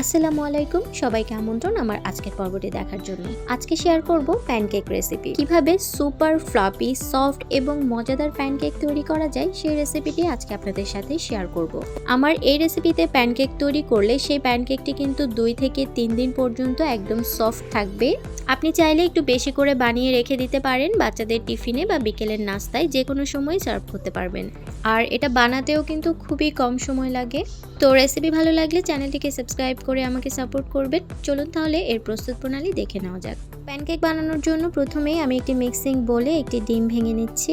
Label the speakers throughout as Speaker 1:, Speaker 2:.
Speaker 1: আসসালামু আলাইকুম, সবাইকে আমন্ত্রণ আমার আজকের পর্বটি দেখার জন্য। আজকে শেয়ার করব প্যানকেক রেসিপি। কীভাবে সুপার ফ্লাপি, সফট এবং মজাদার প্যানকেক তৈরি করা যায় সেই রেসিপিটি আজকে আপনাদের সাথে শেয়ার করব। আমার এই রেসিপিতে প্যানকেক তৈরি করলে সেই প্যানকেকটি কিন্তু দুই থেকে তিন দিন পর্যন্ত একদম সফট থাকবে। আপনি চাইলে একটু বেশি করে বানিয়ে রেখে দিতে পারেন, বাচ্চাদের টিফিনে বা বিকেলের নাস্তায় যে কোনো সময় সার্ভ করতে পারবেন। আর এটা বানাতেও কিন্তু খুবই কম সময় লাগে। তো রেসিপি ভালো লাগলে চ্যানেলটিকে সাবস্ক্রাইব করে আমাকে সাপোর্ট করবেন। চলুন তাহলে এর প্রস্তুত প্রণালী দেখে নেওয়া যাক। প্যানকেক বানানোর জন্য প্রথমেই আমি একটি মিক্সিং বলে একটি ডিম ভেঙে নিচ্ছি।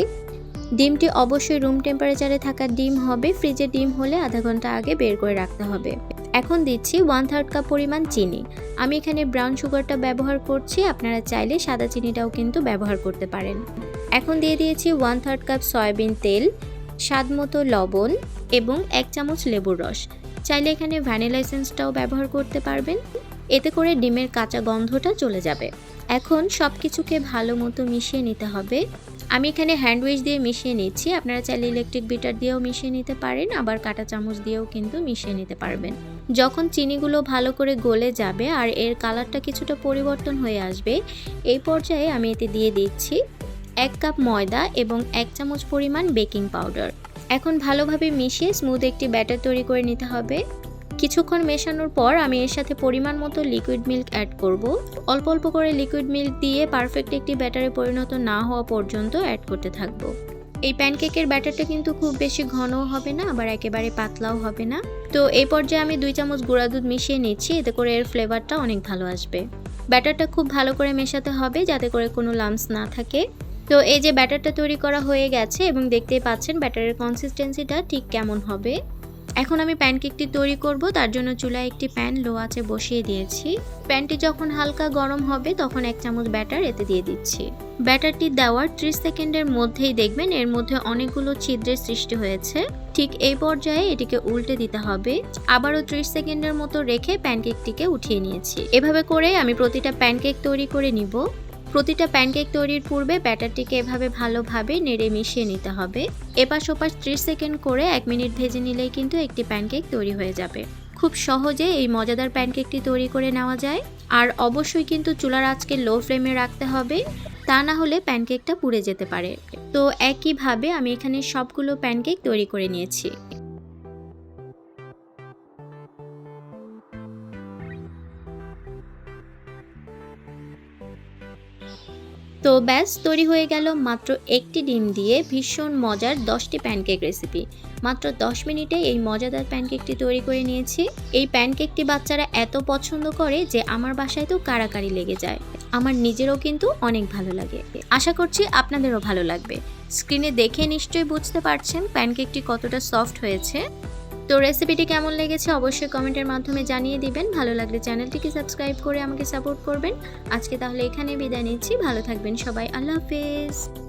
Speaker 1: ডিমটি অবশ্যই রুম টেম্পারেচারে থাকা ডিম হবে। ফ্রিজে ডিম হলে আধা ঘণ্টা আগে বের করে রাখতে হবে। এখন দিচ্ছি ওয়ান থার্ড কাপ পরিমাণ চিনি। আমি এখানে ব্রাউন সুগারটা ব্যবহার করছি। আপনারা চাইলে সাদা চিনিটাও কিন্তু ব্যবহার করতে পারেন। এখন দিয়ে দিয়েছি ওয়ান থার্ড কাপ সয়াবিন তেল। স্বাদ মতো লবণ এবং এক চামচ লেবুর রস। চাইলে এখানে ভ্যানিলা এসেন্সটাও ব্যবহার করতে পারবেন। এতে করে ডিমের কাঁচা গন্ধটা চলে যাবে। এখন সব কিছুকে ভালো মতো মিশিয়ে নিতে হবে। আমি এখানে হ্যান্ডউইচ দিয়ে মিশিয়ে নিচ্ছি। আপনারা চাইলে ইলেকট্রিক বিটার দিয়েও মিশিয়ে নিতে পারেন, আবার কাঁটা চামচ দিয়েও কিন্তু মিশিয়ে নিতে পারবেন। যখন চিনিগুলো ভালো করে গলে যাবে আর এর কালারটা কিছুটা পরিবর্তন হয়ে আসবে, এই পর্যায়ে আমি এতে দিয়ে দিচ্ছি এক কাপ ময়দা এবং এক চামচ পরিমাণ বেকিং পাউডার। এখন ভালোভাবে মিশিয়ে স্মুথ একটি ব্যাটার তৈরি করে নিতে হবে। কিছুক্ষণ মেশানোর পর আমি এর সাথে পরিমাণ মতো লিকুইড মিল্ক অ্যাড করব। অল্প অল্প করে লিকুইড মিল্ক দিয়ে পারফেক্ট একটি ব্যাটারে পরিণত না হওয়া পর্যন্ত অ্যাড করতে থাকব। এই প্যানকেকের ব্যাটারটা কিন্তু খুব বেশি ঘনও হবে না, আবার একেবারে পাতলাও হবে না। তো এই পর্যায়ে আমি দুই চামচ গুঁড়া দুধ মিশিয়ে নিচ্ছি, এতে করে এর ফ্লেভারটা অনেক ভালো আসবে। ব্যাটারটা খুব ভালো করে মেশাতে হবে, যাতে করে কোনো লামস না থাকে। তো এই যে ব্যাটারটা তৈরি করা হয়ে গেছে এবং দেখতেই পাচ্ছেন ব্যাটারের কনসিস্টেন্সিটা ঠিক কেমন হবে। এখন আমি প্যানকেকটি তৈরি করব, তার জন্য চুলায় একটি প্যান লো আছে বসিয়ে দিয়েছি। প্যানটি যখন হালকা গরম হবে, তখন এক চামচ ব্যাটার এতে দিয়ে দিচ্ছি। ব্যাটারটি দেওয়ার ত্রিশ সেকেন্ডের মধ্যেই দেখবেন এর মধ্যে অনেকগুলো ছিদ্রের সৃষ্টি হয়েছে। ঠিক এই পর্যায়ে এটিকে উল্টে দিতে হবে। আবারও ত্রিশ সেকেন্ডের মতো রেখে প্যানকেকটিকে উঠিয়ে নিয়েছি। এভাবে করে আমি প্রতিটা প্যানকেক তৈরি করে নিব। প্রতিটা প্যানকেক তৈরির পূর্বে ব্যাটারটিকে এভাবে ভালোভাবে নেড়ে মিশিয়ে নিতে হবে। এপাশ ওপাশ ত্রিশ সেকেন্ড করে এক মিনিট ভেজে নিলেই কিন্তু একটি প্যানকেক তৈরি হয়ে যাবে। খুব সহজে এই মজাদার প্যানকেকটি তৈরি করে নেওয়া যায়। আর অবশ্যই কিন্তু চুলার আজকে লো ফ্লেমে রাখতে হবে, তা না হলে প্যানকেকটা পুড়ে যেতে পারে। তো একইভাবে আমি এখানে সবগুলো প্যানকেক তৈরি করে নিয়েছি। তো ব্যাস, তৈরি হয়ে গেল মাত্র একটি ডিম দিয়ে ভীষণ মজার দশটি প্যানকেক রেসিপি মাত্র দশ মিনিটে এই মজাদার প্যানকেকটি তৈরি করে নিয়েছি। এই প্যানকেকটি বাচ্চারা এত পছন্দ করে যে আমার বাসায় তো কারাকারি লেগে যায়। আমার নিজেরও কিন্তু অনেক ভালো লাগে। আশা করছি আপনাদেরও ভালো লাগবে। স্ক্রিনে দেখে নিশ্চয়ই বুঝতে পারছেন প্যানকেকটি কতটা সফট হয়েছে। তো রেসিপিটি কেমন লেগেছে অবশ্যই কমেন্টের মাধ্যমে জানিয়ে দিবেন। ভালো লাগলে চ্যানেলটিকে সাবস্ক্রাইব করে আমাকে সাপোর্ট করবেন। আজকে তাহলে এখানে বিদায় নিচ্ছি। ভালো থাকবেন সবাই। আল্লাহ হাফেজ।